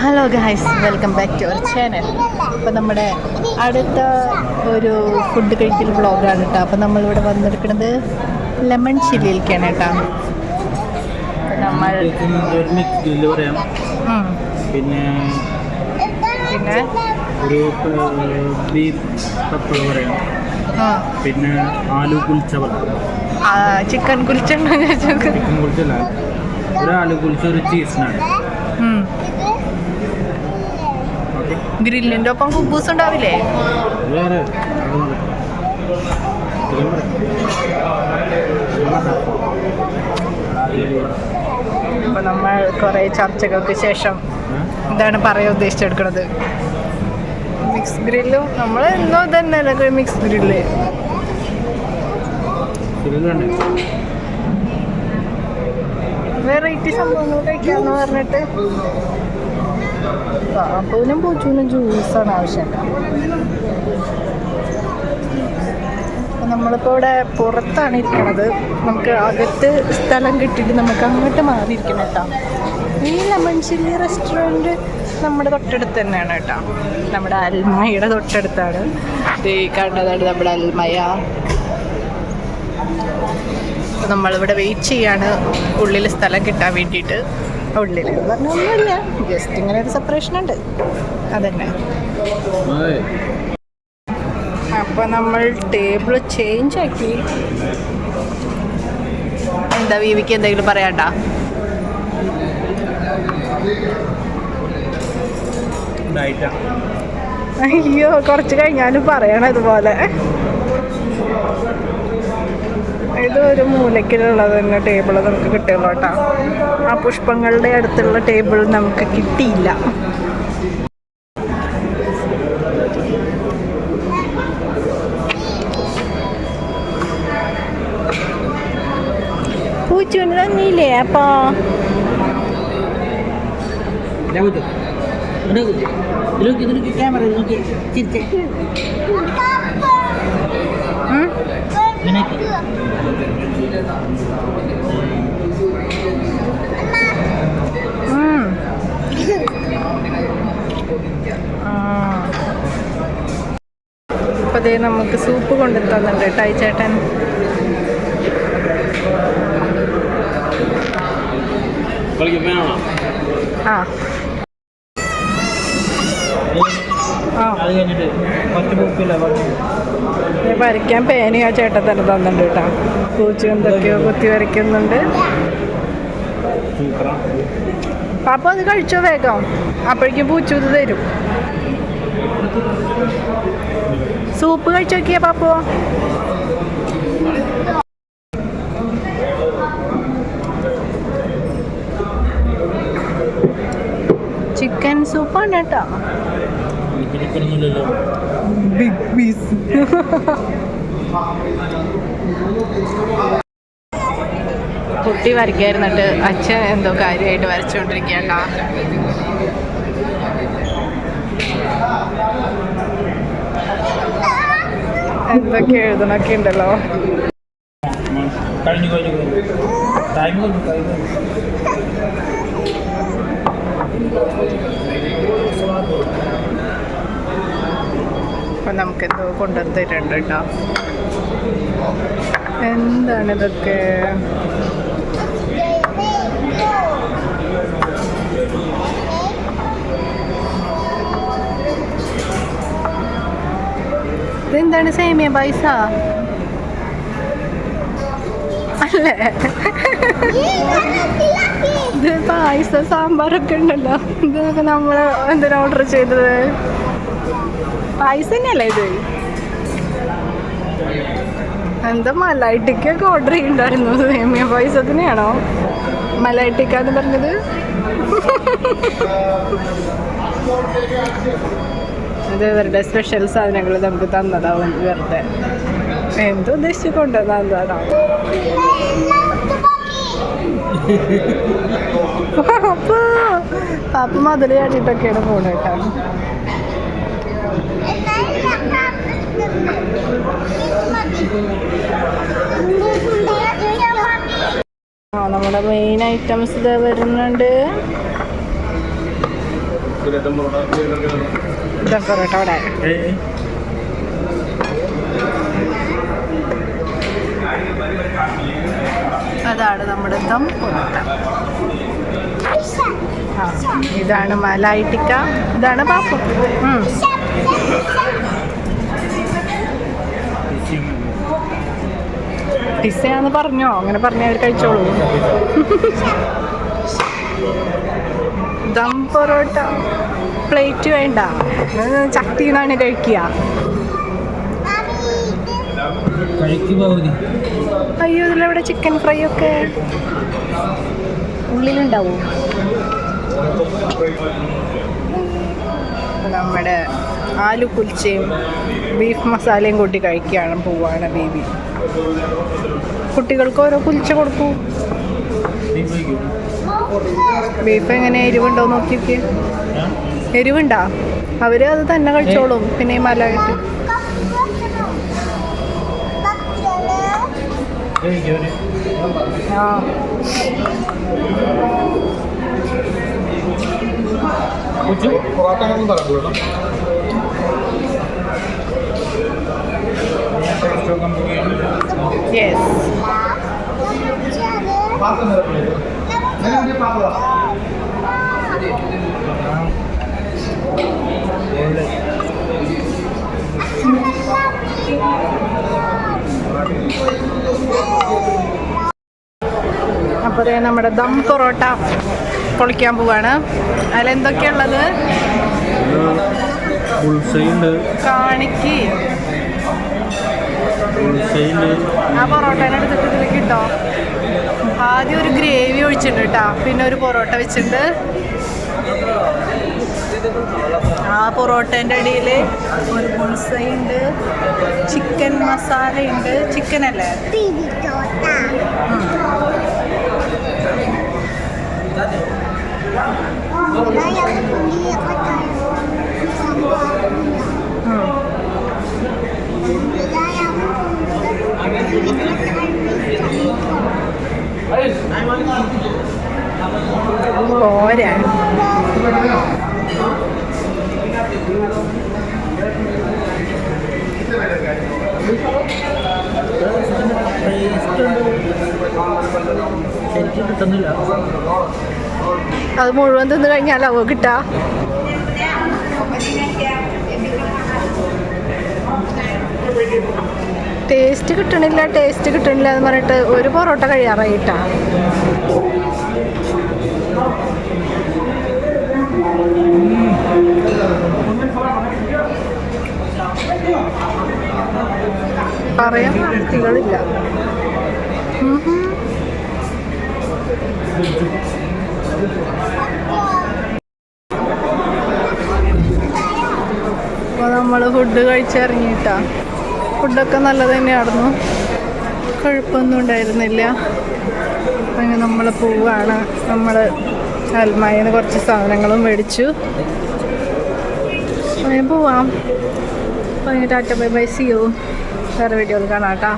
Hello guys welcome back to our channel അപ്പോൾ നമ്മുടെ അടുത്ത ഒരു ഫുഡ് കഴിക്കൽ വ്ളോഗാണ് കേട്ടോ. അപ്പോൾ നമ്മളിവിടെ വന്നിരിക്കുന്നത് ലെമൺ ചില്ലിയിലേക്കാണ് കേട്ടോ. നമ്മൾ പിന്നെ പിന്നെ? ഒരു ബീഫ് പപ്പട പറയാം ആ, പിന്നെ ആലു കുൽച്ച ചിക്കൻ ചോദിച്ചു ചിക്കൻ കുൽച്ചല്ല ഒരു ആലു കുൽച്ച ഒരു ചീസ് ഓക്കെ ഗ്രില്ലിന്റെ ഒപ്പം കുബൂസ് ഉണ്ടാവില്ലേ? അപ്പോൾ നമ്മൾ കുറേ ചർച്ചകൾക്ക് ശേഷം എന്താണ് പറയാൻ ഉദ്ദേശിച്ചെടുക്കുന്നത്. മിക്സ് ഗ്രില്ലും നമ്മൾ എന്നോ തന്നെ മിക്സ് ഗ്രില്ല് വെറൈറ്റി സംഭവങ്ങൾ കഴിക്കാന്ന് പറഞ്ഞിട്ട്. പാപ്പൂനും പൂച്ചൂനും ജ്യൂസാണ് ആവശ്യം. നമ്മളിപ്പോ ഇവിടെ പുറത്താണ് ഇരിക്കുന്നത് നമുക്ക് അകത്ത് സ്ഥലം കിട്ടിയിട്ട് നമുക്ക് അങ്ങോട്ട് മാറിയിരിക്കണം കേട്ടോ. ഈ ലെമൺ ചില്ലി റെസ്റ്റോറന്റ് നമ്മുടെ തൊട്ടടുത്ത് തന്നെയാണ് കേട്ടോ. നമ്മുടെ അൽമയുടെ തൊട്ടടുത്താണ്. ഈ കണ്ടതാണ് നമ്മുടെ അൽമയ. നമ്മളിവിടെ വെയിറ്റ് ചെയ്യാണ്. ഉള്ളിൽ സ്ഥലം കിട്ടാൻ വേണ്ടിയിട്ട്. ഉള്ളിൽ എന്ന് പറഞ്ഞാൽ ഒന്നുമില്ല. ജസ്റ്റ് ഇങ്ങനെ ഒരു സെപ്പറേഷൻ ഉണ്ട്. അതന്നെ. അപ്പോൾ നമ്മൾ ടേബിൾ ചേഞ്ച് ആക്കി. എന്താ വിവിക്ക് എന്തെങ്കിലും പറയാട്ടാ അയ്യോ കുറച്ച് കഴിഞ്ഞാലും പറയണം ഇതുപോലെ. ഇത് ഒരു മൂലക്കിലുള്ളത് തന്നെ ടേബിൾ നമുക്ക് കിട്ടുള്ളൂ കേട്ടോ. ആ പുഷ്പങ്ങളുടെ അടുത്തുള്ള ടേബിൾ നമുക്ക് കിട്ടിയില്ല. പൂച്ചുവിന് തന്നില്ലേ അപ്പോ? ക്യാമറ നോക്കി ചിരിച്ചേ. ഉം. ആ. ദേ നമുക്ക് സൂപ്പ് കൊണ്ടു തന്നിട്ടുണ്ട് കേട്ടോ ചേട്ടൻ ആ വരയ്ക്കാൻ പേനയോ ചേട്ടൻ തന്നെ തന്നിട്ടുണ്ട് കേട്ടോ. പൂച്ച എന്തൊക്കെയോ കുത്തി വരയ്ക്കുന്നുണ്ട്. പാപ്പ അത് കഴിച്ചോ വേഗം. അപ്പോഴേക്കും പൂച്ച ഇത് തരും. സൂപ്പ് കഴിച്ചു നോക്കിയാ പാപ്പോ? ചിക്കൻ സൂപ്പാണ് കേട്ടോ. ബിഗ് പീസ് കുട്ടി വരയ്ക്കായിരുന്നിട്ട് അച്ഛൻ എന്തോ കാര്യമായിട്ട് വരച്ചുകൊണ്ടിരിക്കുകയാണ് എന്തൊക്കെ എഴുതണൊക്കെ ഉണ്ടല്ലോ. കഴിഞ്ഞു കഴിഞ്ഞു ടൈം അപ്പൊ നമുക്കെന്തോ കൊണ്ടുവന്ന് കേട്ടോ. എന്താണ് ഇതൊക്കെ? ഇതെന്താണ് സേമിയ പൈസ അല്ലേ? ഇത് പായസ സാമ്പാറൊക്കെ ഉണ്ടല്ലോ. ഇതൊക്കെ നമ്മൾ എന്തിനാ ഓർഡർ ചെയ്തത്? പായസം തന്നെയല്ലേ ഇത്? എന്താ മലൈറ്റിക്കൊക്കെ ഓർഡർ ചെയ്യണ്ടായിരുന്നു? സേമിയ പായസത്തിനെയാണോ? മലൈറ്റിക്ക എന്ന് പറഞ്ഞത്? ഇത് ഇവരുടെ സ്പെഷ്യൽ സാധനങ്ങൾ നമുക്ക് തന്നതാവും വെറുതെ എന്തോ ഉദ്ദേശിച്ച് കൊണ്ടുവന്നതാണോ പാപ്പ. പാപ്പ മതിൽ ചാടിയിട്ടൊക്കെയാണ് പോണത് നമ്മുടെ മെയിൻ ഐറ്റംസ് ഇത് വരുന്നുണ്ട്. അതാണ് നമ്മുടെ ദം പൊറോട്ട. ഇതാണ് മലായി ടിക്ക ഇതാണ് പാപ്പു. പിസയാന്ന് പറഞ്ഞോ അങ്ങനെ പറഞ്ഞ അവർ കഴിച്ചോളൂ. ദം പൊറോട്ട. പ്ലേറ്റ് വേണ്ട. ചട്ടിന്നാണ് കഴിക്കുക. കഴിക്ക് പകുതി അയ്യോ ഇതിലെവിടെ ചിക്കൻ ഫ്രൈ ഒക്കെ ഉള്ളിലുണ്ടാവും? നമ്മുടെ ആലു കുൽച്ചയും ബീഫ് മസാലയും കൂട്ടി കഴിക്കുകയാണ് പോവാണ് ബേബി. കുട്ടികൾക്ക് ഓരോ കുൽച്ച കൊടുക്കൂ. ബീഫ് എങ്ങനെ എരിവുണ്ടോ നോക്കിയൊക്കെ. നോക്കി എരിവുണ്ടാ? അവർ അത് തന്നെ കഴിച്ചോളും. പിന്നെ ഈ മല ഇട്ട് കഴിക്കും അവർ ആ യെസ് അപ്പോൾ ദേ നമ്മുടെ ദം പൊറോട്ട പൊളിക്കാൻ പോവാണ്. അതിലെന്തൊക്കെയുള്ളത് ഉള്ളത്? കാണിക്ക്. ആ പൊറോട്ടേനെ എടുത്തിട്ട് ഇതിലേക്ക് ഇട്ടോ ആദ്യം ഒരു ഗ്രേവി ഒഴിച്ചിട്ടുണ്ട് കേട്ടോ പിന്നെ ഒരു പൊറോട്ട വെച്ചിട്ടുണ്ട്. ആ പൊറോട്ടേന്റെ അടിയിൽ ഒരു പുൾസയുണ്ട് ഉണ്ട് ചിക്കൻ മസാല ഉണ്ട് ചിക്കൻ അല്ലേ? ഉം. അത് മുഴുവൻ തിന്നു കഴിഞ്ഞാലാവോ കിട്ടാ? ടേസ്റ്റ് കിട്ടണില്ല ടേസ്റ്റ് കിട്ടണില്ല എന്ന് പറഞ്ഞിട്ട് ഒരു പൊറോട്ട കഴിയാറായിട്ടാ. പറയാൻ വാർത്തകളില്ല. അപ്പോൾ നമ്മൾ ഫുഡ് കഴിച്ചിറങ്ങിയിട്ടാ. ഫുഡൊക്കെ നല്ലത് തന്നെയായിരുന്നു. കുഴപ്പമൊന്നും ഉണ്ടായിരുന്നില്ല. അങ്ങനെ നമ്മൾ പോവാണ്. നമ്മൾ അൽമായിന്ന് കുറച്ച് സാധനങ്ങളും മേടിച്ചു. അങ്ങനെ പോവാം. അപ്പോൾ ടാറ്റ ബൈ ബൈ സിയോ വേറെ വീഡിയോയിൽ കാണാം കേട്ടോ.